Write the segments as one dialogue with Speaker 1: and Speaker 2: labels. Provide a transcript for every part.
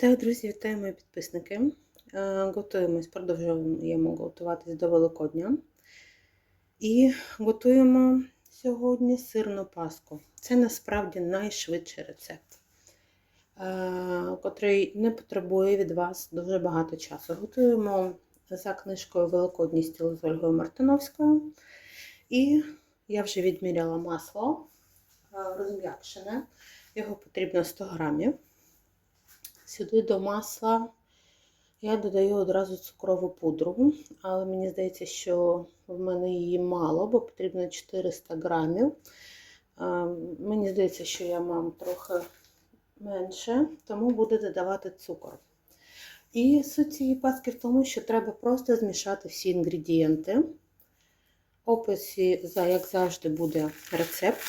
Speaker 1: Вітаю, друзі, вітаю мої підписники. Е, Готуємось, продовжуємо готуватись до Великодня. І готуємо сьогодні сирну паску. Це насправді найшвидший рецепт, е, котрий не потребує від вас дуже багато часу. Готуємо за книжкою Великодні стіл з Ольгою Мартиновською. І я вже відміряла масло е, розм'якшене. Його потрібно 100 грамів. Сюди до масла я додаю одразу цукрову пудру, але мені здається, що в мене її мало, бо потрібно 400 грамів. Мені здається, що я мам трохи менше, тому буду додавати цукор. І суть цієї паски в тому, що треба просто змішати всі інгредієнти. Описі, як завжди, буде рецепт.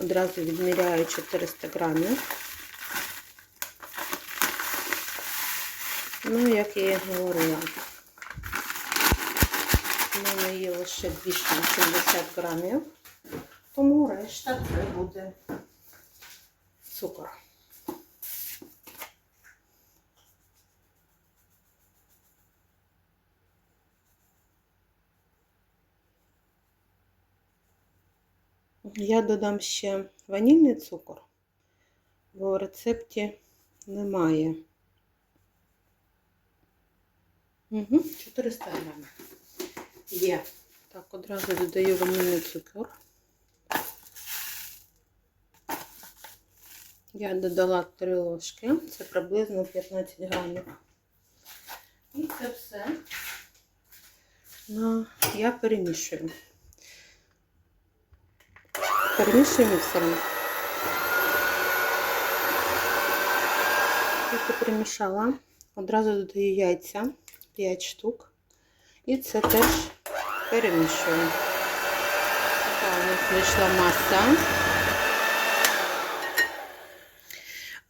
Speaker 1: Одразу відміряю 400 грамів. Ну, як я і говорила, в мене є лише 280 грамів, тому решта це буде цукор. Я додам ще ванільний цукор, бо в рецепті немає. Угу, 400 грамів. Є. Так, одразу додаю ванільний цукор. Я додала 3 ложки, це приблизно 15 грамів. І це все ну, я перемішую. Перемішую міксером. Я перемішала. Одразу додаю яйця. 5 штук. І це теж перемішую. Така у нас вийшла маса.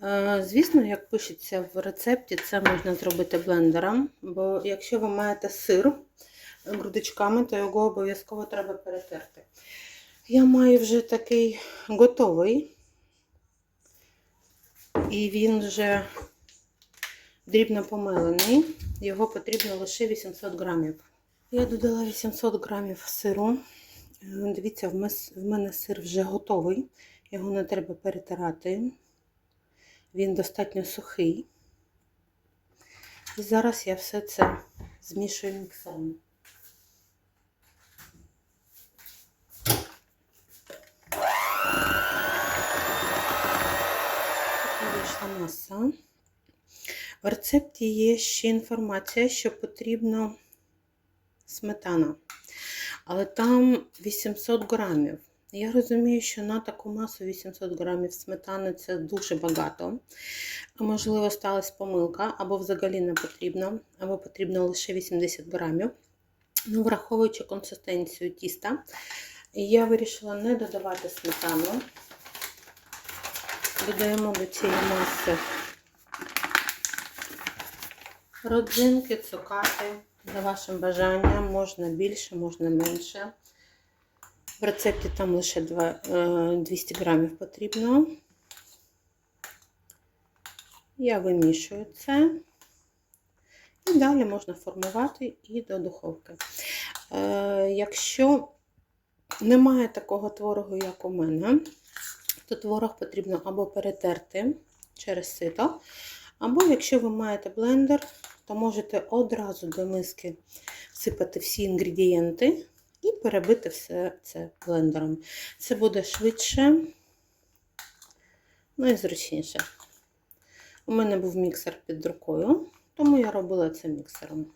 Speaker 1: Е, Звісно, як пишеться в рецепті, це можна зробити блендером, бо якщо ви маєте сир грудочками, то його обов'язково треба перетерти. Я маю вже такий готовий, і він вже дрібно помелений. Його потрібно лише 800 грамів. Я додала 800 грамів сиру. Дивіться, в мене сир вже готовий. Його не треба перетирати. Він достатньо сухий. І зараз я все це змішую міксером. Вийшла маса. В рецепті є ще інформація, що потрібно сметана. Але там 800 грамів. Я розумію, що на таку масу 800 грамів сметани це дуже багато. Можливо, сталася помилка, або взагалі не потрібно, або потрібно лише 80 грамів. Ну, враховуючи консистенцію тіста, я вирішила не додавати сметану. Додаємо до цієї маси родзинки, цукати, за вашим бажанням, можна більше, можна менше. В рецепті там лише 200 грамів потрібно. Я вимішую це. І далі можна формувати і до духовки. Якщо немає такого творогу, як у мене, то творог потрібно або перетерти через сито, або якщо ви маєте блендер, то можете одразу до миски всипати всі інгредієнти і перебити все це блендером. Це буде швидше, ну і зручніше. У мене був міксер під рукою, тому я робила це міксером.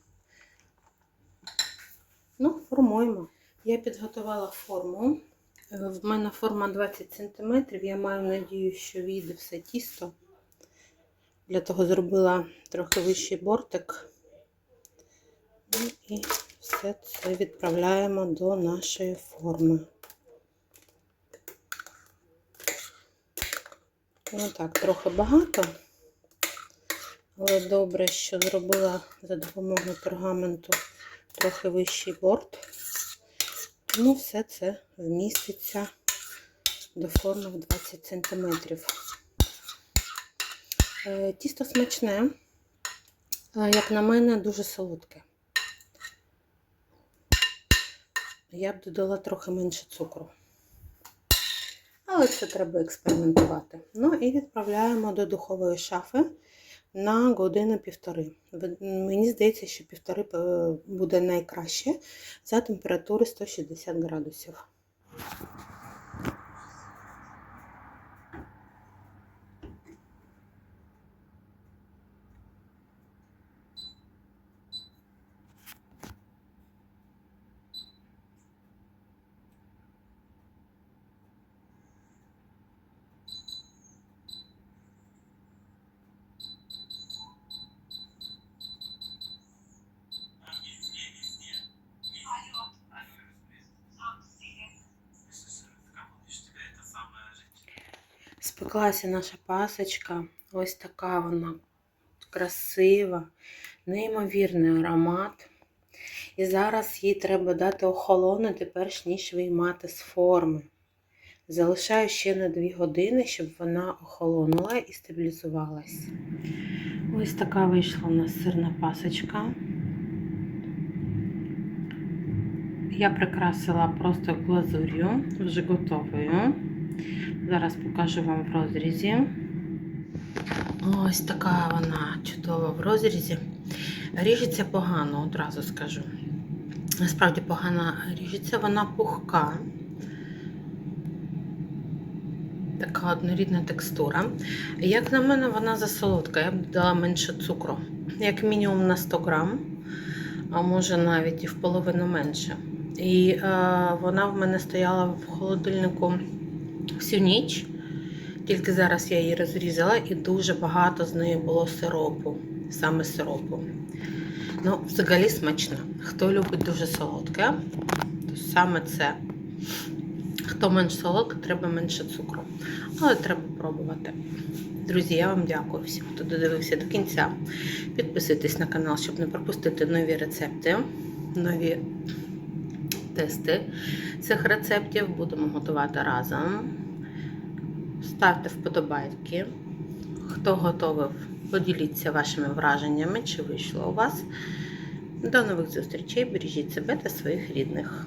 Speaker 1: Ну, формуємо. Я підготувала форму. В мене форма 20 см. Я маю надію, що війде все тісто. Для того зробила трохи вищий бортик. Ну, і все це відправляємо до нашої форми. Ну так, трохи багато, але добре, що зробила за допомогою пергаменту трохи вищий борт. Тому все це вміститься до форми в 20 см. Е, Тісто смачне, як на мене, дуже солодке. Я б додала трохи менше цукру. Але це треба експериментувати. Ну і відправляємо до духової шафи на годину-півтори. Мені здається, що півтори е, буде найкраще за температури 160 градусів. Спеклася наша пасочка. Ось така вона красива, неймовірний аромат. І зараз їй треба дати охолонути, перш ніж виймати з форми. Залишаю ще на 2 години, щоб вона охолонула і стабілізувалась. Ось така вийшла у нас сирна пасочка. Я прикрасила просто глазур'ю, вже готовою. Зараз покажу вам в розрізі. Ось така вона чудова в розрізі. Ріжеться погано, одразу скажу. Насправді погано ріжеться, вона пухка. Така однорідна текстура. Як на мене, вона засолодка, я б дала менше цукру. Як мінімум на 100 грам, а може навіть і в половину менше. І е, вона в мене стояла в холодильнику всю ніч. Тільки зараз я її розрізала і дуже багато з неї було сиропу, саме сиропу. Ну, взагалі смачно. Хто любить дуже солодке, то саме це. Хто менш солодке, треба менше цукру. Але треба пробувати. Друзі, я вам дякую всім, хто додивився до кінця. Підписуйтесь на канал, щоб не пропустити нові рецепти, нові тести цих рецептів. Будемо готувати разом. Ставте вподобайки. Хто готовив, поділіться вашими враженнями, чи вийшло у вас. До нових зустрічей. Бережіть себе та своїх рідних.